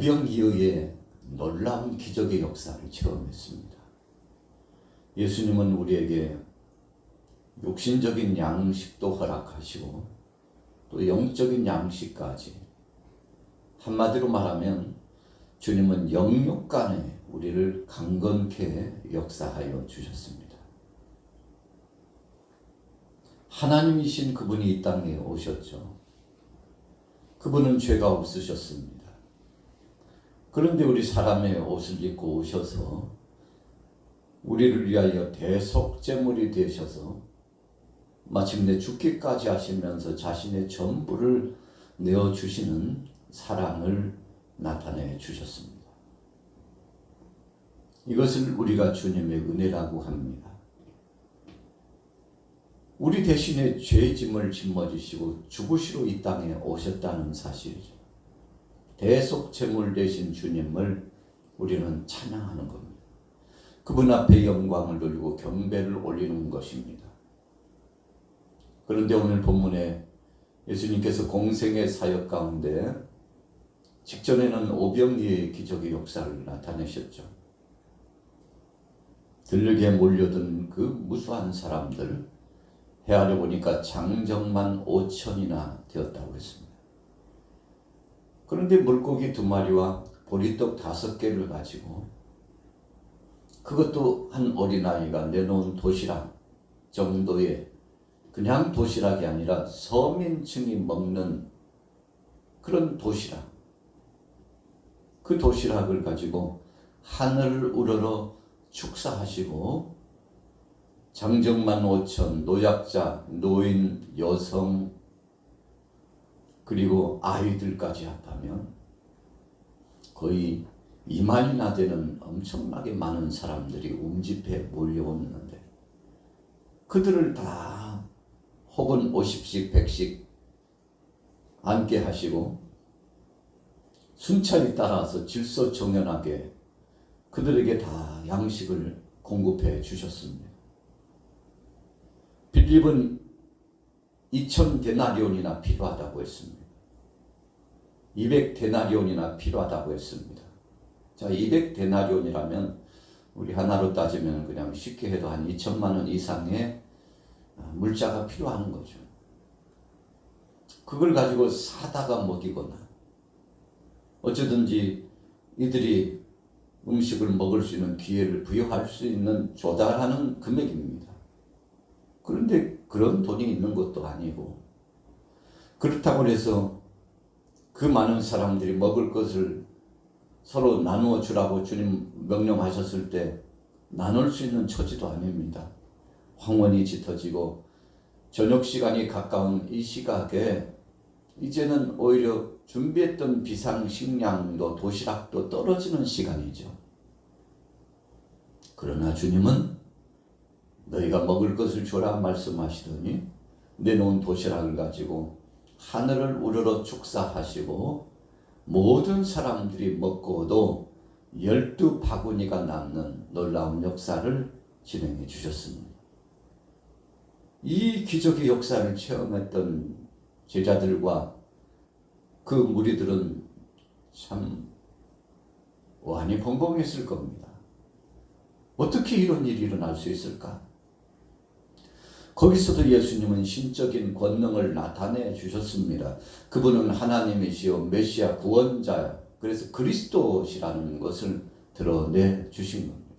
오병이어의 놀라운 기적의 역사를 체험했습니다. 예수님은 우리에게 육신적인 양식도 허락하시고 또 영적인 양식까지 한마디로 말하면 주님은 영육 간에 우리를 강건케 역사하여 주셨습니다. 하나님이신 그분이 이 땅에 오셨죠. 그분은 죄가 없으셨습니다. 그런데 우리 사람의 옷을 입고 오셔서 우리를 위하여 대속제물이 되셔서 마침내 죽기까지 하시면서 자신의 전부를 내어 주시는 사랑을 나타내 주셨습니다. 이것을 우리가 주님의 은혜라고 합니다. 우리 대신에 죄 짐을 짊어지시고 죽으시러 이 땅에 오셨다는 사실이죠. 대속 제물 되신 주님을 우리는 찬양하는 겁니다. 그분 앞에 영광을 돌리고 경배를 올리는 것입니다. 그런데 오늘 본문에 예수님께서 공생의 사역 가운데 직전에는 오병이의 기적의 역사를 나타내셨죠. 들르게 몰려든 그 무수한 사람들 헤아려 보니까 장정만 5천이나 되었다고 했습니다. 그런데 물고기 두 마리와 보리떡 다섯 개를 가지고 그것도 한 어린아이가 내놓은 도시락 정도의 그냥 도시락이 아니라 서민층이 먹는 그런 도시락. 그 도시락을 가지고 하늘을 우러러 축사하시고 장정만 5천 노약자, 노인, 여성 그리고 아이들까지 합하면 거의 2만이나 되는 엄청나게 많은 사람들이 움집해 몰려오는데 그들을 다 혹은 50씩 100씩 앉게 하시고 순찰이 따라서 질서정연하게 그들에게 다 양식을 공급해 주셨습니다. 빌립은 2천 데나리온이나 필요하다고 했습니다. 200 데나리온이나 필요하다고 했습니다. 자, 200 데나리온이라면 우리 하나로 따지면 그냥 쉽게 해도 한 2천만 원 이상의 물자가 필요한 거죠. 그걸 가지고 사다가 먹이거나 어쩌든지 이들이 음식을 먹을 수 있는 기회를 부여할 수 있는 조달하는 금액입니다. 그런데 그런 돈이 있는 것도 아니고 그렇다고 해서 그 많은 사람들이 먹을 것을 서로 나누어 주라고 주님 명령하셨을 때 나눌 수 있는 처지도 아닙니다. 황혼이 짙어지고 저녁 시간이 가까운 이 시각에 이제는 오히려 준비했던 비상식량도 도시락도 떨어지는 시간이죠. 그러나 주님은 너희가 먹을 것을 주라 말씀하시더니 내놓은 도시락을 가지고 하늘을 우러러 축사하시고 모든 사람들이 먹고도 열두 바구니가 남는 놀라운 역사를 진행해 주셨습니다. 이 기적의 역사를 체험했던 제자들과 그 무리들은 참 완이 벙벙했을 겁니다. 어떻게 이런 일이 일어날 수 있을까? 거기서도 예수님은 신적인 권능을 나타내 주셨습니다. 그분은 하나님이시요 메시아 구원자 그래서 그리스도시라는 것을 드러내 주신 겁니다.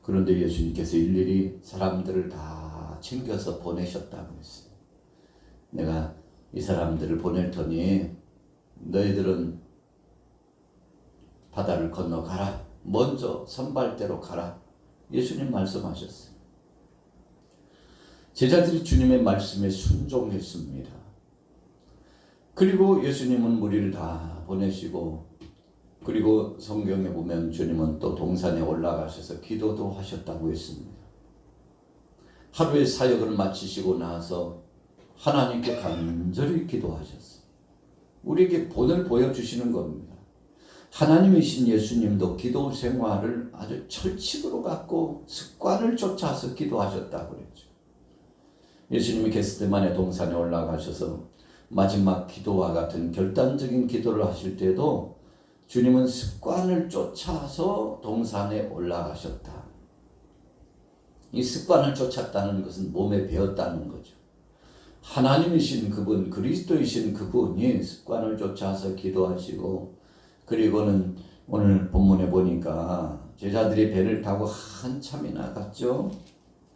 그런데 예수님께서 일일이 사람들을 다 챙겨서 보내셨다고 했어요. 내가 이 사람들을 보낼 터니 너희들은 바다를 건너가라. 먼저 선발대로 가라. 예수님 말씀하셨어요. 제자들이 주님의 말씀에 순종했습니다. 그리고 예수님은 무리를 다 보내시고 그리고 성경에 보면 주님은 또 동산에 올라가셔서 기도도 하셨다고 했습니다. 하루의 사역을 마치시고 나서 하나님께 간절히 기도하셨어요. 우리에게 본을 보여주시는 겁니다. 하나님이신 예수님도 기도 생활을 아주 철칙으로 갖고 습관을 쫓아서 기도하셨다고 그랬죠. 예수님이 게스트만의 동산에 올라가셔서 마지막 기도와 같은 결단적인 기도를 하실 때도 주님은 습관을 쫓아서 동산에 올라가셨다. 이 습관을 쫓았다는 것은 몸에 배웠다는 거죠. 하나님이신 그분, 그리스도이신 그분이 습관을 쫓아서 기도하시고, 그리고는 오늘 본문에 보니까 제자들이 배를 타고 한참이나 갔죠.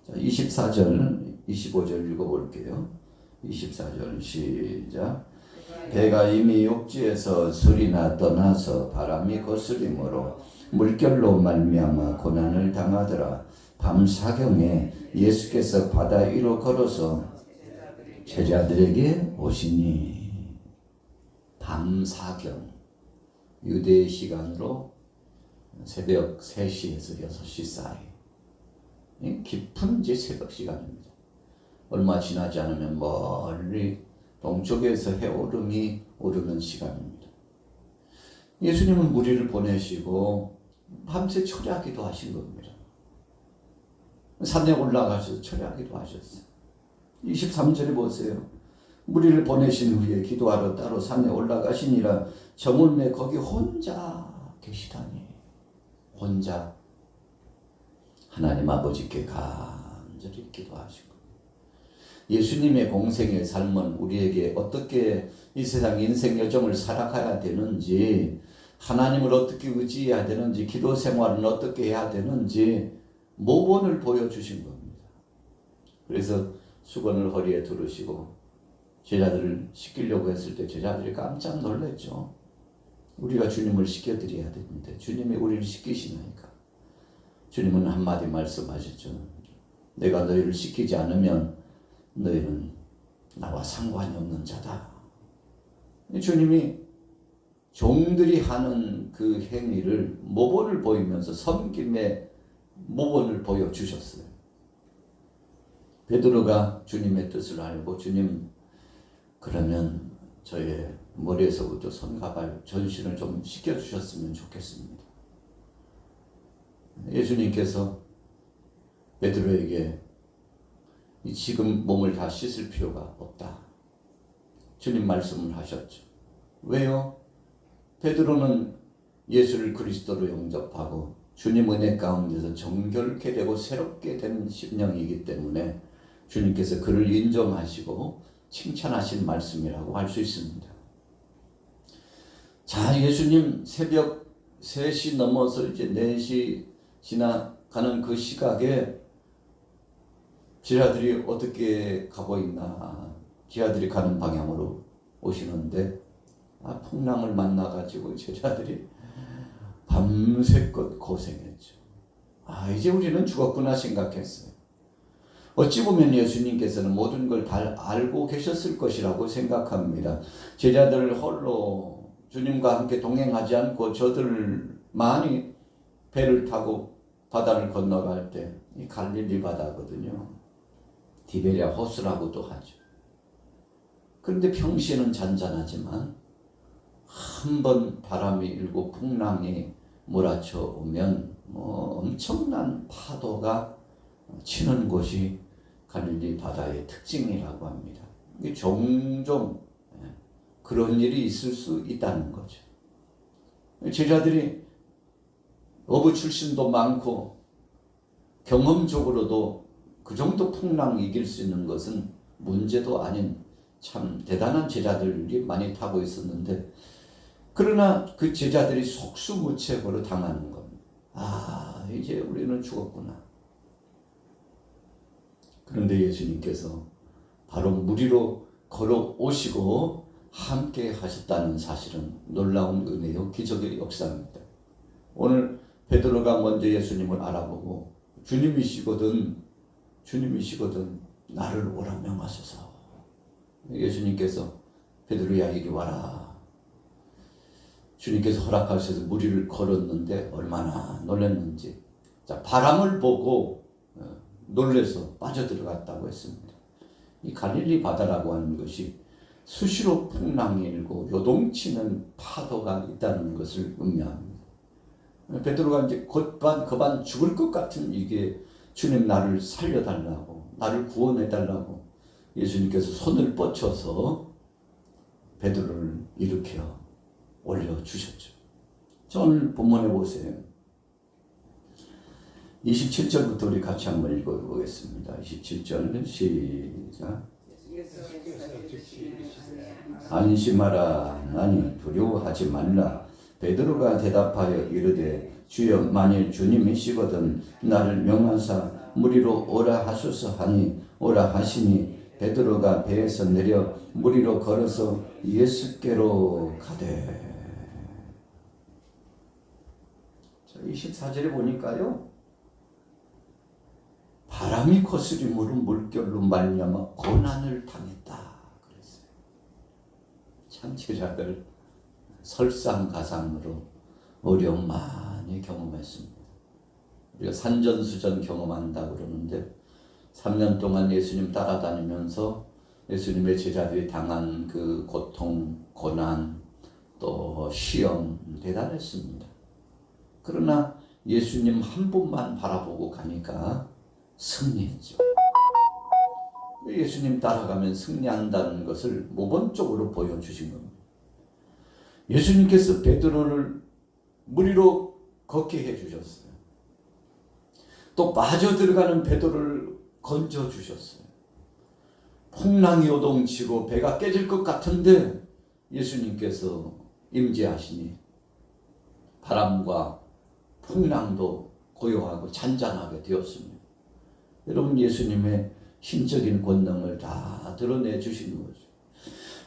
자, 24절, 25절 읽어볼게요. 24절 시작. 배가 이미 육지에서 술이나 떠나서 바람이 거스림으로 물결로 말미암아 고난을 당하더라. 밤 사경에 예수께서 바다 위로 걸어서 제자들에게 오시니 밤 사경 유대 시간으로 새벽 3시에서 6시 사이 이 깊은 이제 새벽 시간입니다. 얼마 지나지 않으면 멀리 동쪽에서 해오름이 오르는 시간입니다. 예수님은 무리를 보내시고 밤새 철야기도 하신 겁니다. 산에 올라가셔서 철야기도 하셨어요. 23절에 보세요. 무리를 보내신 후에 기도하러 따로 산에 올라가시니라 저물매 거기 혼자 계시다니 혼자 하나님 아버지께 간절히 기도하시고 예수님의 공생의 삶은 우리에게 어떻게 이 세상 인생 여정을 살아가야 되는지 하나님을 어떻게 의지해야 되는지 기도 생활은 어떻게 해야 되는지 모본을 보여주신 겁니다. 그래서 수건을 허리에 두르시고 제자들을 시키려고 했을 때 제자들이 깜짝 놀랐죠. 우리가 주님을 시켜드려야 되는데 주님이 우리를 시키시나니까. 주님은 한마디 말씀하셨죠. 내가 너희를 시키지 않으면 너희는 나와 상관이 없는 자다. 주님이 종들이 하는 그 행위를 모본을 보이면서 섬김의 모본을 보여주셨어요. 베드로가 주님의 뜻을 알고 주님 그러면 저의 머리에서부터 손가발 전신을 좀 시켜주셨으면 좋겠습니다. 예수님께서 베드로에게 지금 몸을 다 씻을 필요가 없다. 주님 말씀을 하셨죠. 왜요? 베드로는 예수를 그리스도로 영접하고 주님 은혜 가운데서 정결케 되고 새롭게 된 심령이기 때문에 주님께서 그를 인정하시고 칭찬하신 말씀이라고 할 수 있습니다. 자, 예수님 새벽 3시 넘어서 이제 4시 지나가는 그 시각에 지하들이 어떻게 가고 있나. 지하들이 가는 방향으로 오시는데, 아, 풍랑을 만나가지고 제자들이 밤새껏 고생했죠. 아, 이제 우리는 죽었구나 생각했어요. 어찌 보면 예수님께서는 모든 걸 다 알고 계셨을 것이라고 생각합니다. 제자들을 홀로 주님과 함께 동행하지 않고 저들만이 배를 타고 바다를 건너갈 때 이 갈릴리 바다거든요. 디베리아 호수라고도 하죠. 그런데 평시에는 잔잔하지만 한 번 바람이 일고 풍랑이 몰아쳐 오면 뭐 엄청난 파도가 치는 곳이 갈릴리 바다의 특징이라고 합니다. 종종 예, 그런 일이 있을 수 있다는 거죠. 제자들이 어부 출신도 많고 경험적으로도 그 정도 풍랑 이길 수 있는 것은 문제도 아닌 참 대단한 제자들이 많이 타고 있었는데 그러나 그 제자들이 속수무책으로 당하는 겁니다. 아 이제 우리는 죽었구나. 그런데 예수님께서 바로 무리로 걸어오시고 함께 하셨다는 사실은 놀라운 은혜요 기적의 역사입니다. 오늘 베드로가 먼저 예수님을 알아보고 주님이시거든 주님이시거든 나를 오라 명하소서. 예수님께서 베드로야 이리 와라. 주님께서 허락하셔서 무리를 걸었는데 얼마나 놀랐는지. 자 바람을 보고 어, 놀래서 빠져들어갔다고 했습니다. 이 갈릴리 바다라고 하는 것이 수시로 풍랑이 일고 요동치는 파도가 있다는 것을 의미합니다. 베드로가 이제 곧반 그반 죽을 것 같은 이게 주님 나를 살려달라고 나를 구원해달라고 예수님께서 손을 뻗쳐서 베드로를 일으켜 올려 주셨죠. 자, 오늘 본문에 보세요. 27절부터 우리 같이 한번 읽어보겠습니다. 27절 시작. 안심하라 나니 두려워하지 말라 베드로가 대답하여 이르되 주여 만일 주님이시거든 나를 명하사 무리로 오라 하소서 하니 오라 하시니 베드로가 배에서 내려 무리로 걸어서 예수께로 가되. 자, 24절에 보니까요. 바람이 거스림으로 물결로 말미암아 고난을 당했다. 그랬어요. 참 제자들 설상가상으로 어려움 많 이 경험했습니다. 우리가 산전수전 경험한다 그러는데 3년 동안 예수님 따라다니면서 예수님의 제자들이 당한 그 고통, 고난, 또 시험 대단했습니다. 그러나 예수님 한 분만 바라보고 가니까 승리했죠. 예수님 따라가면 승리한다는 것을 모범적으로 보여주신 겁니다. 예수님께서 베드로를 무리로 걷게 해 주셨어요. 또 빠져 들어가는 베드로를 건져 주셨어요. 풍랑이 요동치고 배가 깨질 것 같은데 예수님께서 임재하시니 바람과 풍랑도 고요하고 잔잔하게 되었습니다. 여러분 예수님의 신적인 권능을 다 드러내 주시는 거죠.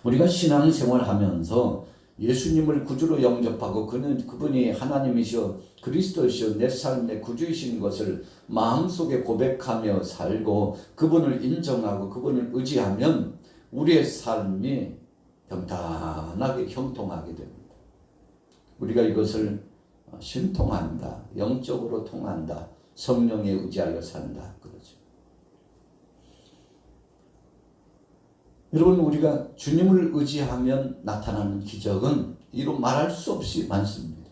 우리가 신앙생활 하면서 예수님을 구주로 영접하고 그는 그분이 하나님이시여 그리스도시여 내 삶의 구주이신 것을 마음속에 고백하며 살고 그분을 인정하고 그분을 의지하면 우리의 삶이 평탄하게 형통하게 됩니다. 우리가 이것을 신통한다, 영적으로 통한다, 성령에 의지하여 산다 그러죠. 여러분 우리가 주님을 의지하면 나타나는 기적은 이로 말할 수 없이 많습니다.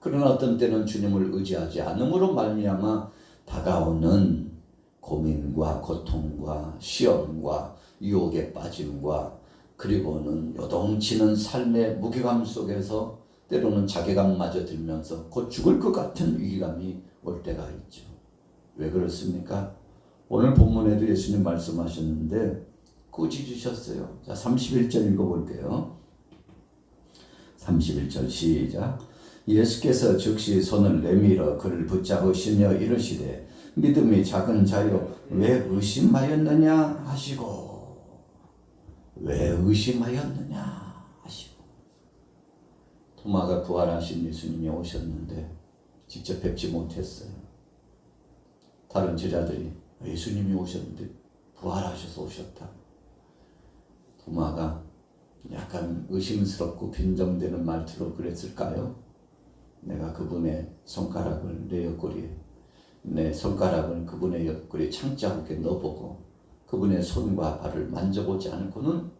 그러나 어떤 때는 주님을 의지하지 않음으로 말미암아 다가오는 고민과 고통과 시험과 유혹에 빠짐과 그리고는 요동치는 삶의 무게감 속에서 때로는 자괴감마저 들면서 곧 죽을 것 같은 위기감이 올 때가 있죠. 왜 그렇습니까? 오늘 본문에도 예수님 말씀하셨는데 꾸짖으셨어요. 자, 31절 읽어볼게요. 31절 시작. 예수께서 즉시 손을 내밀어 그를 붙잡으시며 이르시되 믿음이 작은 자여 왜 의심하였느냐 하시고 왜 의심하였느냐 하시고 토마가 부활하신 예수님이 오셨는데 직접 뵙지 못했어요. 다른 제자들이 예수님이 오셨는데 부활하셔서 오셨다. 도마가 약간 의심스럽고 빈정되는 말투로 그랬을까요? 내가 그분의 손가락을 내 옆구리에 내 손가락을 그분의 옆구리에 창자국에 넣어보고 그분의 손과 발을 만져보지 않고는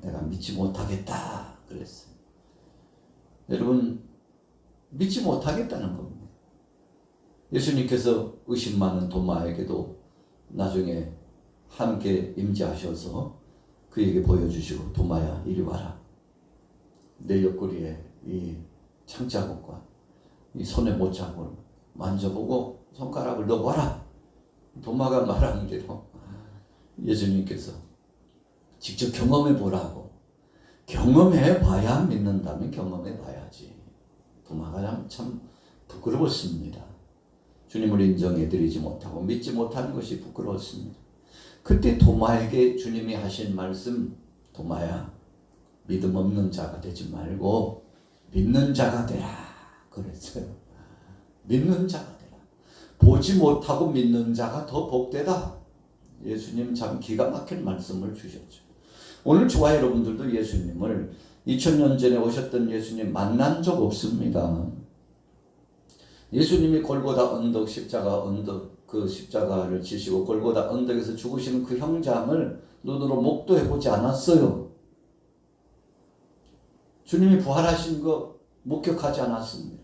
내가 믿지 못하겠다 그랬어요. 여러분 믿지 못하겠다는 겁니다. 예수님께서 의심 많은 도마에게도 나중에 함께 임재하셔서 그에게 보여주시고 도마야 이리 와라. 내 옆구리에 이 창자국과 이 손의 못자국을 만져보고 손가락을 넣어봐라. 도마가 말하는 대로 예수님께서 직접 경험해 보라고 경험해 봐야 믿는다면 경험해 봐야지. 도마가 참 부끄러웠습니다. 주님을 인정해 드리지 못하고 믿지 못하는 것이 부끄러웠습니다. 그때 도마에게 주님이 하신 말씀, 도마야, 믿음 없는 자가 되지 말고 믿는 자가 되라. 그랬어요. 믿는 자가 되라. 보지 못하고 믿는 자가 더 복되다. 예수님 참 기가 막힌 말씀을 주셨죠. 오늘 저와 여러분들도 예수님을 2000년 전에 오셨던 예수님 만난 적 없습니다. 예수님이 골고다 언덕 십자가 언덕 그 십자가를 지시고 골고다 언덕에서 죽으시는 그 형장을 눈으로 목도해 보지 않았어요. 주님이 부활하신 거 목격하지 않았습니다.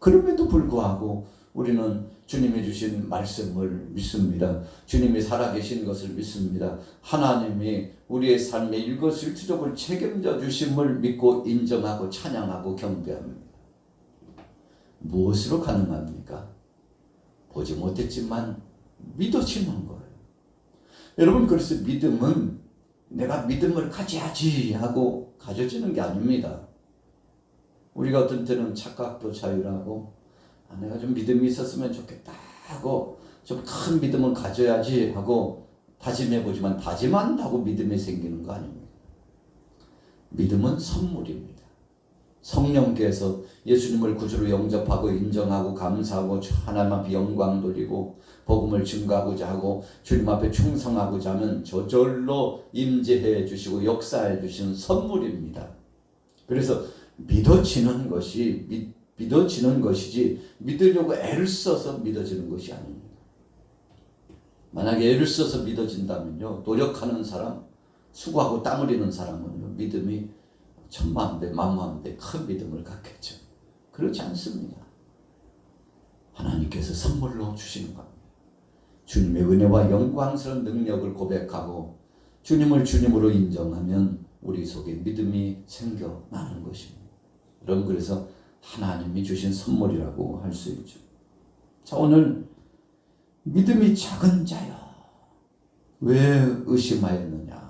그럼에도 불구하고 우리는 주님이 주신 말씀을 믿습니다. 주님이 살아계신 것을 믿습니다. 하나님이 우리의 삶의 일거수일투족을 책임져 주심을 믿고 인정하고 찬양하고 경배합니다. 무엇으로 가능합니까? 보지 못했지만 믿어지는 거예요. 여러분 그래서 믿음은 내가 믿음을 가져야지 하고 가져지는 게 아닙니다. 우리가 어떤 때는 착각도 자유라고 아, 내가 좀 믿음이 있었으면 좋겠다 하고 좀 큰 믿음을 가져야지 하고 다짐해 보지만 다짐한다고 믿음이 생기는 거 아닙니다. 믿음은 선물입니다. 성령께서 예수님을 구주로 영접하고 인정하고 감사하고 하나님 앞에 영광 돌리고 복음을 증거하고자 하고 주님 앞에 충성하고자 하면 저절로 임재해 주시고 역사해 주시는 선물입니다. 그래서 믿어지는 것이 믿, 믿어지는 것이지 믿으려고 애를 써서 믿어지는 것이 아닙니다. 만약에 애를 써서 믿어진다면요 노력하는 사람 수고하고 땀 흘리는 사람은요 믿음이 천만 배 만만 배 큰 믿음을 갖겠죠. 그렇지 않습니다. 하나님께서 선물로 주시는 겁니다. 주님의 은혜와 영광스러운 능력을 고백하고 주님을 주님으로 인정하면 우리 속에 믿음이 생겨나는 것입니다. 여러분 그래서 하나님이 주신 선물이라고 할 수 있죠. 자 오늘 믿음이 작은 자여 왜 의심하였느냐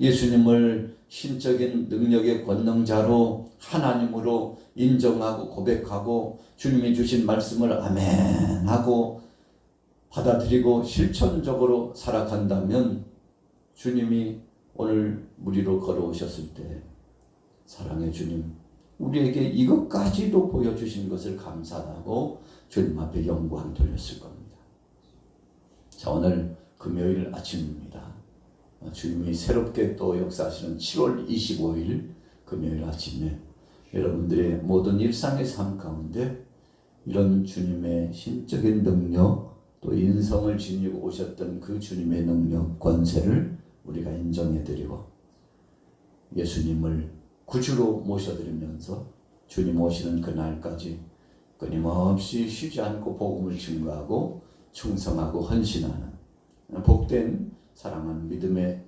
예수님을 신적인 능력의 권능자로 하나님으로 인정하고 고백하고 주님이 주신 말씀을 아멘 하고 받아들이고 실천적으로 살아간다면 주님이 오늘 무리로 걸어오셨을 때 사랑의 주님 우리에게 이것까지도 보여주신 것을 감사하고 주님 앞에 영광 돌렸을 겁니다. 자 오늘 금요일 아침입니다. 주님이 새롭게 또 역사하시는 7월 25일 금요일 아침에 여러분들의 모든 일상의 삶 가운데 이런 주님의 신적인 능력 또 인성을 지니고 오셨던 그 주님의 능력 권세를 우리가 인정해드리고 예수님을 구주로 모셔드리면서 주님 오시는 그날까지 끊임없이 쉬지 않고 복음을 증거하고 충성하고 헌신하는 복된 사랑하는 믿음의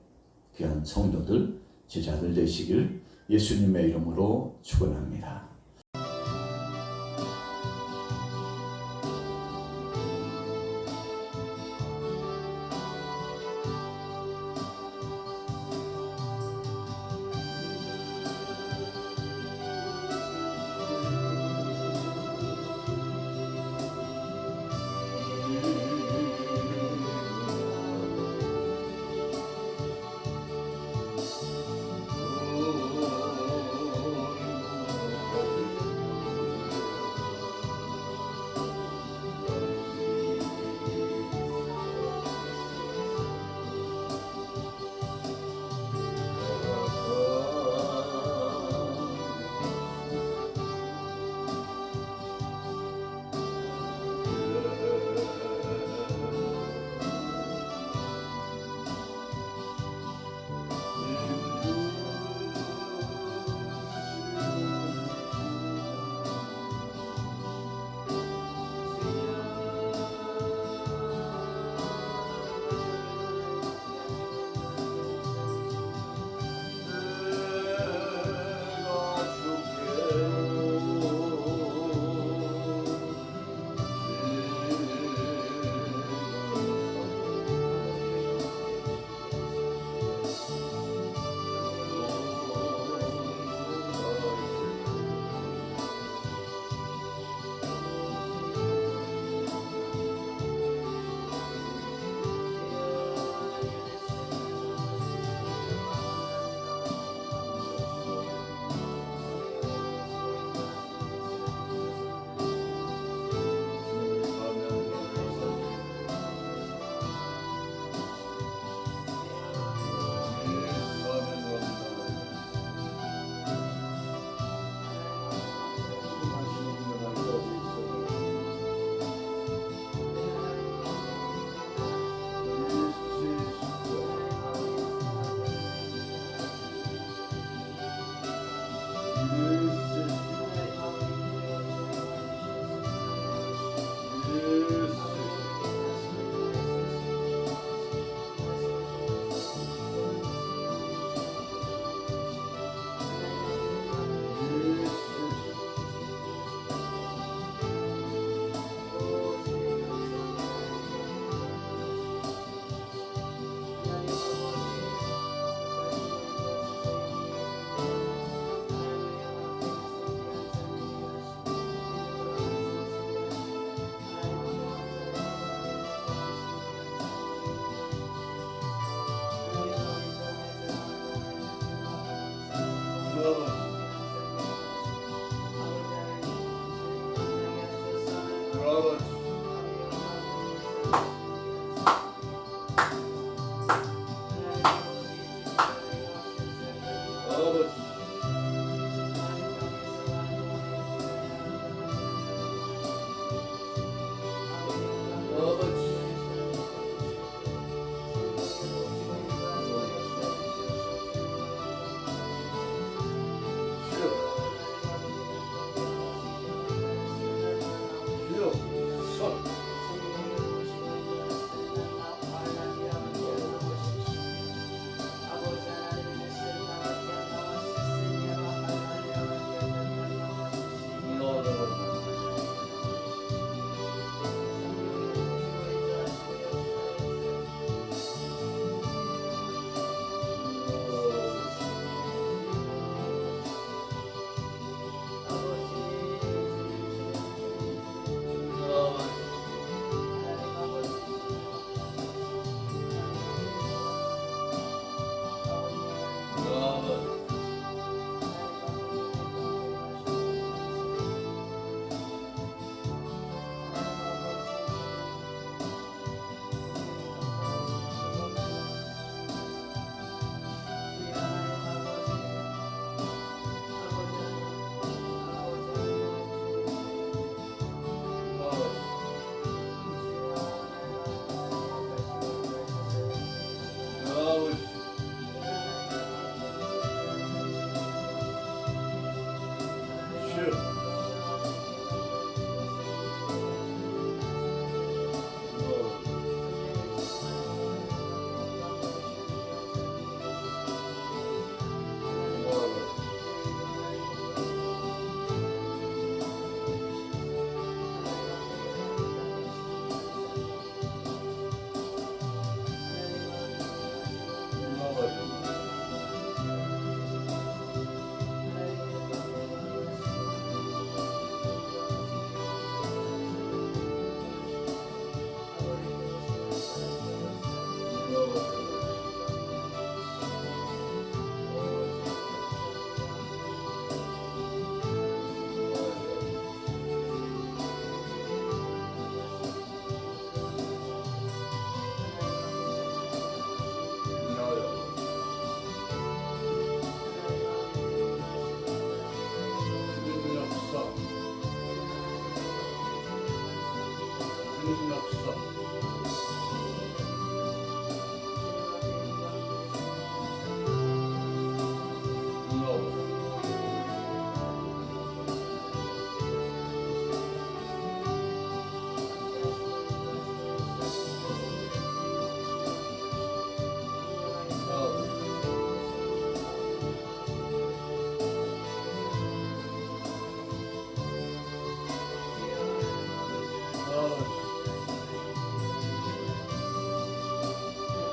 귀한 성도들 제자들 되시길 예수님의 이름으로 축원합니다.